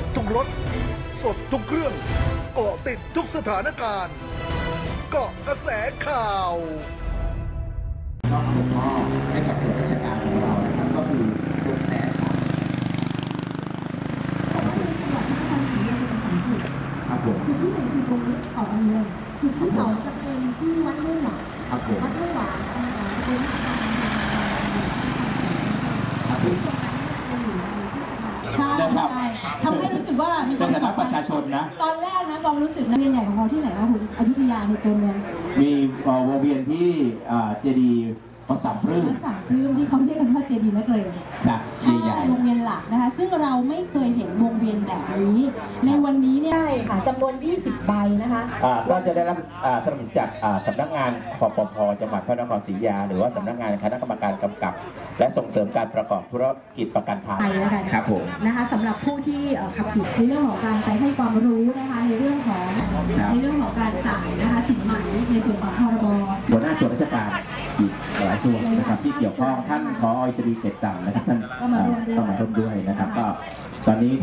บทุกรถ สดทุกเครื่องเกาะติดทุกสถานการณ์ เกาะกระแสข่าว นอกส่งมอบให้กับส่วนราชการของเรานะครับ ก็คือลูกแสนครับครับผมคือที่หนึ่งคือตรงนี้ออกอันเลยคือที่สองจะเป็นที่วัดม่วงหวานครับผมวัดม่วงหวานอ่าเป็นครับผม ใช่นะครับใช่ ในวามฐานะประชาชนนะ ตอนแรกนะบองรู้สึกนะเวียนใหญ่ของเราที่ไหนวะคุณอยุธยาในตัวเมืองมีเอ่อวงเวียนที่เอ่อเจดีย์ พระสัมพรึ่งพระสังพรื้มที่เขาเรียกกันว่าเจดีย์นักเลงค่ะใช่ใหญ่วงเวียนหลักนะคะ ซึ่งเราไม่เคยเห็นวงเวียนแบบนี้ ในวันนี้เนี่ยใช่ค่ะจำนวน 20 ใบนะคะ อ่าก็จะได้รับอ่าสนับสนุนจากอ่าสำนักงานคอปพจังหวัดพระนครศรีอยุธยา หรือว่าสำนักงานคณะกรรมการกำกับ และส่งเสริมการประกอบธุรกิจประกันภัยไปแล้วกัน ครับผม นะคะสำหรับผู้ที่เอ่อขับขี่ในเรื่องของการไปให้ความรู้นะคะในเรื่องของในเรื่องของการจ่ายนะคะสินไหมในส่วนของพรบ หัวหน้าส่วนราชการ อีกหลายส่วนนะครับที่เกี่ยวข้องท่านพออิสรีเกตต่ำนะครับท่านเอ่อต้องมาร่วมด้วยนะครับก็ตอนนี้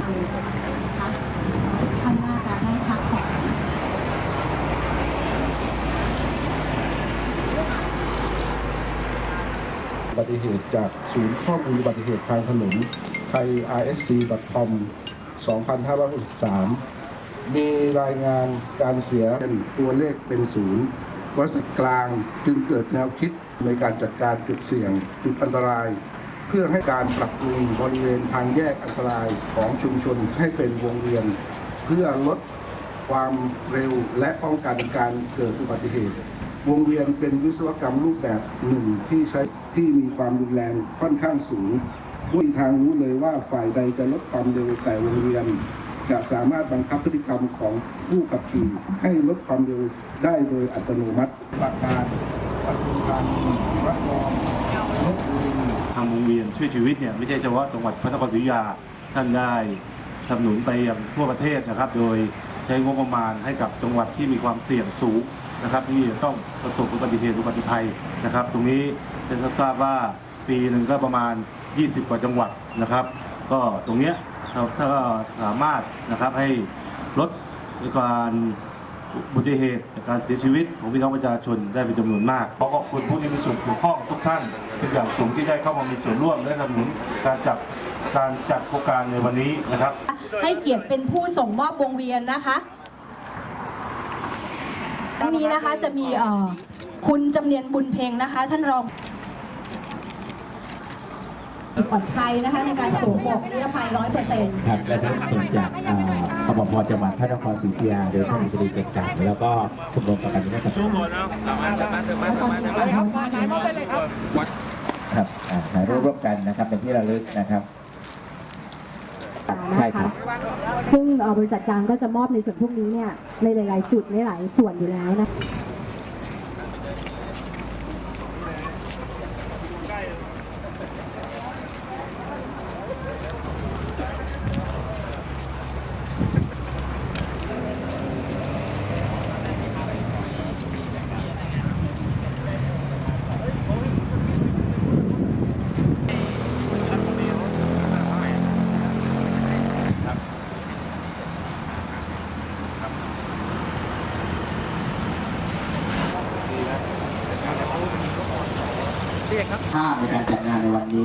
ท่านน่าจะได้พักผ่อนอุบัติเหตุจากศูนย์ข้อมูลอุบัติเหตุทางถนนไทย rsc.com 2563 มีรายงานการเสียเป็นตัวเลขเป็นศูนย์ วัดกลางจึงเกิดแนวคิดในการจัดการจุดเสี่ยง จุดอันตราย เพื่อให้การปรับปรุงบริเวณทางแยกอันตรายของชุมชนให้เป็นวงเวียน เพื่อลดความเร็วและป้องกันการเกิดอุบัติเหตุ วงเวียนเป็นวิศวกรรมรูปแบบหนึ่งที่ใช้ที่มีความรุนแรงค่อนข้างสูงไม่มีทางรู้เลยว่าฝ่ายใดจะลดความเร็วแต่วงเวียน จะสามารถบังคับพฤติกรรมของผู้ขับขี่ให้ลดความเร็วได้โดยอัตโนมัติหลักการปฏิบัติการรองลบบุรีทางวงเวียนช่วยชีวิตเนี่ยไม่ใช่เฉพาะจังหวัดพระนครศรีอยุธยาท่านได้สนับสนุนไปยังทั่วประเทศนะครับ โดยใช้งบประมาณให้กับจังหวัดที่มีความเสี่ยงสูงนะครับ ที่ต้องประสบอุบัติเหตุอุบัติภัยนะครับ ตรงนี้จะทราบว่าปีหนึ่งก็ประมาณ 20 กว่าจังหวัดนะครับ ก็ตรงเนี้ย ถ้าถ้าสามารถนะครับให้ลดการอุบัติเหตุจากการเสียชีวิตของพี่น้องประชาชนได้เป็นจำนวนมากขอขอบคุณผู้ที่มีส่วนเกี่ยวข้องทุกท่าน เป็นอย่างสูงที่ได้เข้ามามีส่วนร่วมและสนับสนุนการจัดการจัดโครงการในวันนี้นะครับ ให้เกียรติเป็นผู้ส่งมอบวงเวียนนะคะอันนี้นะคะจะมีเอ่อคุณจำเนียนบุญเพ็งนะคะ ท่านรอง ปลอดภัยนะคะในการสวมหมวกนิรภัยร้อยเปอร์เซ็นต์ครับและสนับสนุนจากอ่าสปพจังหวัดพระนครศรีอยุธยาโดยท่านอิสรีเกตกังแล้วก็ชมรมประกันวินาศภัยครับอ่าถ่ายรูปร่วมกันนะครับเป็นที่ระลึกนะครับ ใช่ครับ ซึ่งเอ่อบริษัทกลางก็จะมอบในส่วนพวกนี้เนี่ยในหลาย ๆ จุดในหลายส่วนอยู่แล้วนะ ภาพในการจัดงานในวันนี้